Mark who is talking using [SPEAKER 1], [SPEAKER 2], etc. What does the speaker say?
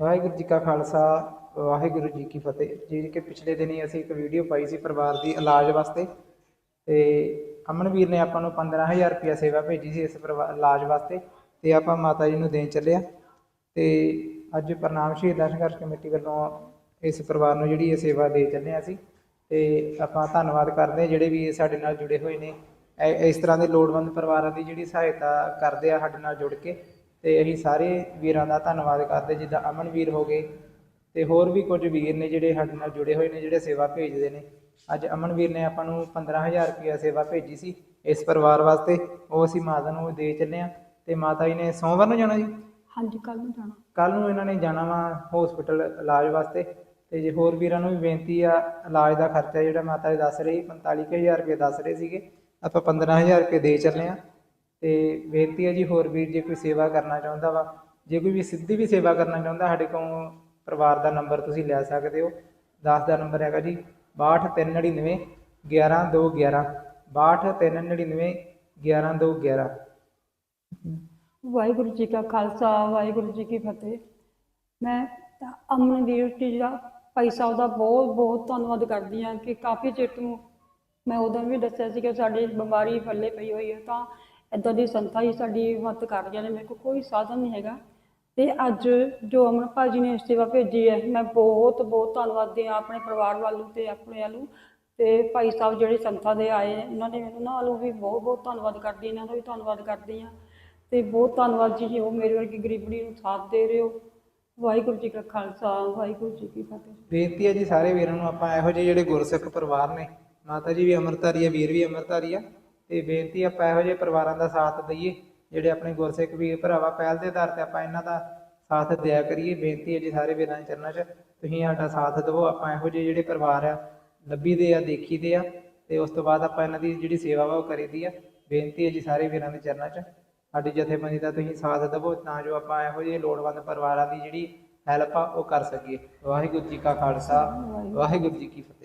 [SPEAKER 1] ਵਾਹਿਗੁਰੂ ਜੀ ਕਾ ਖਾਲਸਾ, ਵਾਹਿਗੁਰੂ ਜੀ ਕੀ ਫਤਿਹ। ਜਿਹੜੀ ਕਿ ਪਿਛਲੇ ਦਿਨੀ ਅਸੀਂ ਇੱਕ ਵੀਡੀਓ ਪਾਈ ਸੀ ਪਰਿਵਾਰ ਦੀ ਇਲਾਜ ਵਾਸਤੇ ਤੇ ਅਮਨਵੀਰ ਨੇ ਆਪਾਂ ਨੂੰ 15000 ਰੁਪਇਆ ਸੇਵਾ ਭੇਜੀ ਸੀ ਇਸ ਪਰਿਵਾਰ ਇਲਾਜ ਵਾਸਤੇ ਤੇ ਆਪਾਂ ਮਾਤਾ ਜੀ ਨੂੰ ਦੇਣ ਚੱਲਿਆ ਆ। ਤੇ ਅੱਜ ਪ੍ਰਣਾਮ ਸ਼ਹੀਦਾਂ ਸੰਘਰਸ਼ ਕਮੇਟੀ ਵੱਲੋਂ ਇਸ ਪਰਿਵਾਰ ਨੂੰ ਜਿਹੜੀ ਇਹ ਸੇਵਾ ਦੇ ਚੱਲੇ ਆ ਅਸੀਂ ਤੇ ਆਪਾਂ ਧੰਨਵਾਦ ਕਰਦੇ ਹਾਂ ਜਿਹੜੇ ਵੀ ਸਾਡੇ ਨਾਲ ਜੁੜੇ ਹੋਏ ਨੇ। ਇਸ ਤਰ੍ਹਾਂ ਦੇ ਲੋੜਵੰਦ ਪਰਿਵਾਰਾਂ ਦੀ ਜਿਹੜੀ ਸਹਾਇਤਾ ਕਰਦੇ ਆ ਸਾਡੇ ਨਾਲ ਜੁੜ ਕੇ ਤੇ ਅਸੀਂ ਸਾਰੇ ਵੀਰਾਂ ਦਾ ਧੰਨਵਾਦ ਕਰਦੇ ਜਿੱਦਾਂ ਅਮਨ ਵੀਰ ਹੋ ਗਏ ਤੇ ਹੋਰ ਵੀ ਕੁਝ ਵੀਰ ਨੇ ਜਿਹੜੇ ਸਾਡੇ ਨਾਲ ਜੁੜੇ ਹੋਏ ਨੇ ਜਿਹੜੇ ਸੇਵਾ ਭੇਜਦੇ ਨੇ। ਅੱਜ ਅਮਨ ਵੀਰ ਨੇ ਆਪਾਂ ਨੂੰ 15000 ਰੁਪਇਆ ਸੇਵਾ ਭੇਜੀ ਸੀ ਇਸ ਪਰਿਵਾਰ ਵਾਸਤੇ। ਉਹ ਅਸੀਂ ਮਾਤਾ ਨੂੰ ਦੇ ਚੱਲੇ ਆ ਤੇ ਮਾਤਾ ਜੀ ਨੇ ਸੋਮਵਾਰ ਨੂੰ ਜਾਣਾ ਜੀ?
[SPEAKER 2] ਹਾਂਜੀ ਕੱਲ ਨੂੰ ਜਾਣਾ।
[SPEAKER 1] ਕੱਲ ਨੂੰ ਇਹਨਾਂ ਨੇ ਜਾਣਾ ਵਾ ਹਸਪੀਟਲ ਇਲਾਜ ਵਾਸਤੇ। ਤੇ ਜੇ ਹੋਰ ਵੀਰਾਂ ਨੂੰ ਵੀ ਬੇਨਤੀ ਆ ਇਲਾਜ ਦਾ ਖਰਚਾ ਜਿਹੜਾ ਮਾਤਾ ਜੀ ਦੱਸ ਰਹੀ 45000 ਰੁਪਏ ਦੱਸ ਰਹੇ ਸੀਗੇ ਆਪਾਂ 15000 ਰੁਪਏ ਦੇ ਚੱਲੇ ਆ ਤੇ ਬੇਨਤੀ ਹੈ ਜੀ ਹੋਰ ਵੀਰ ਜੇ ਕੋਈ ਸੇਵਾ ਕਰਨਾ ਚਾਹੁੰਦਾ ਵਾ, ਜੇ ਕੋਈ ਵੀ ਸਿੱਧੀ ਵੀ ਸੇਵਾ ਕਰਨਾ ਚਾਹੁੰਦਾ, ਸਾਡੇ ਕੋਲ ਪਰਿਵਾਰ ਦਾ ਨੰਬਰ ਤੁਸੀਂ ਲੈ ਸਕਦੇ ਹੋ। 10 ਦਾ ਨੰਬਰ ਹੈਗਾ ਜੀ 62399 11211 62399 11211
[SPEAKER 2] ਵਾਹਿਗੁਰੂ ਜੀ ਕਾ ਖਾਲਸਾ, ਵਾਹਿਗੁਰੂ ਜੀ ਕੀ ਫਤਿਹ। ਮੈਂ ਤਾਂ ਅਮਨਵੀਰ ਜੀ ਦਾ ਭਾਈ ਸਾਹਿਬ ਦਾ ਬਹੁਤ ਬਹੁਤ ਧੰਨਵਾਦ ਕਰਦੀ ਹਾਂ ਕਿ ਕਾਫੀ ਚਿਰ ਤੋਂ ਮੈਂ ਉਦੋਂ ਵੀ ਦੱਸਿਆ ਸੀ ਕਿ ਸਾਡੀ ਬਿਮਾਰੀ ਫੱਲੇ ਪਈ ਹੋਈ ਹੈ ਤਾਂ ਇਦਾਂ ਦੀ ਸੰਸਥਾ ਹੀ ਸਾਡੀ ਮਦਦ ਕਰ ਰਹੀਆਂ ਨੇ। ਮੇਰੇ ਕੋਲ ਕੋਈ ਸਾਧਨ ਨਹੀਂ ਹੈਗਾ। ਤੇ ਅੱਜ ਜੋ ਅਮਨ ਭਾਜੀ ਨੇ ਸੇਵਾ ਭੇਜੀ ਹੈ, ਮੈਂ ਬਹੁਤ ਬਹੁਤ ਧੰਨਵਾਦੀ ਹਾਂ ਆਪਣੇ ਪਰਿਵਾਰ ਵੱਲੋਂ ਤੇ ਆਪਣੇ ਵੱਲੋਂ। ਤੇ ਭਾਈ ਸਾਹਿਬ ਜਿਹੜੇ ਸੰਸਥਾ ਦੇ ਆਏ ਨੇ, ਉਹਨਾਂ ਨੇ ਉਹਨਾਂ ਵੱਲੋਂ ਵੀ ਬਹੁਤ ਬਹੁਤ ਧੰਨਵਾਦ ਕਰਦੀ ਇਹਨਾਂ ਦਾ ਵੀ ਧੰਨਵਾਦ ਕਰਦੀ ਹਾਂ। ਤੇ ਬਹੁਤ ਧੰਨਵਾਦ ਜੀ, ਉਹ ਮੇਰੇ ਵਰਗੀ ਗਰੀਬੜੀ ਨੂੰ ਸਾਥ ਦੇ ਰਹੇ ਹੋ। ਵਾਹਿਗੁਰੂ ਜੀ ਕਾ ਖਾਲਸਾ, ਵਾਹਿਗੁਰੂ ਜੀ ਕੀ ਫਤਿਹ।
[SPEAKER 1] ਬੇਨਤੀ ਹੈ ਜੀ ਸਾਰੇ ਵੀਰਾਂ ਨੂੰ, ਆਪਾਂ ਇਹੋ ਜਿਹੇ ਜਿਹੜੇ ਗੁਰਸਿੱਖ ਪਰਿਵਾਰ ਨੇ, ਮਾਤਾ ਜੀ ਵੀ ਅੰਮ੍ਰਿਤਧਾਰੀ ਆ ਵੀਰ ਵੀ ਅੰਮ੍ਰਿਤਧਾਰੀ ਆ। ਤੇ ਬੇਨਤੀ ਆਪਾਂ ਇਹੋ ਜਿਹੇ ਪਰਿਵਾਰਾਂ ਦਾ ਸਾਥ ਦਈਏ, ਜਿਹੜੇ ਆਪਣੇ ਗੁਰਸਿੱਖ ਵੀਰ ਭਰਾਵਾ ਪਹਿਲ ਦੇ ਆਧਾਰ ਤੇ ਆਪਾਂ ਇਹਨਾਂ ਦਾ ਸਾਥ ਦਿਆ ਕਰੀਏ। ਬੇਨਤੀ ਹੈ ਜੀ ਸਾਰੇ ਵੀਰਾਂ ਦੇ ਚਰਨਾਂ 'ਚ, ਤੁਸੀਂ ਸਾਡਾ ਸਾਥ ਦਿਵੋ। ਆਪਾਂ ਇਹੋ ਜਿਹੇ ਜਿਹੜੇ ਪਰਿਵਾਰ ਆ, ਲੱਭੀ ਦੇ ਆ, ਦੇਖੀ ਦੇ ਆ, ਤੇ ਉਸ ਤੋਂ ਬਾਅਦ ਆਪਾਂ ਇਹਨਾਂ ਦੀ ਜਿਹੜੀ ਸੇਵਾ ਵਾ ਉਹ ਕਰੀਦੀ ਆ। ਬੇਨਤੀ ਹੈ ਜੀ ਸਾਰੇ ਵੀਰਾਂ ਦੇ ਚਰਨਾਂ 'ਚ, ਸਾਡੀ ਜਥੇਬੰਦੀ ਦਾ ਤੁਸੀਂ ਸਾਥ ਦਿਵੋ, ਤਾਂ ਜੋ ਆਪਾਂ ਇਹੋ ਜਿਹੇ ਲੋੜਵੰਦ ਪਰਿਵਾਰਾਂ ਦੀ ਜਿਹੜੀ ਹੈਲਪ ਆ, ਉਹ ਕਰ ਸਕੀਏ। ਵਾਹਿਗੁਰੂ ਜੀ ਕਾ ਖਾਲਸਾ, ਵਾਹਿਗੁਰੂ ਜੀ ਕੀ ਫਤਿਹ।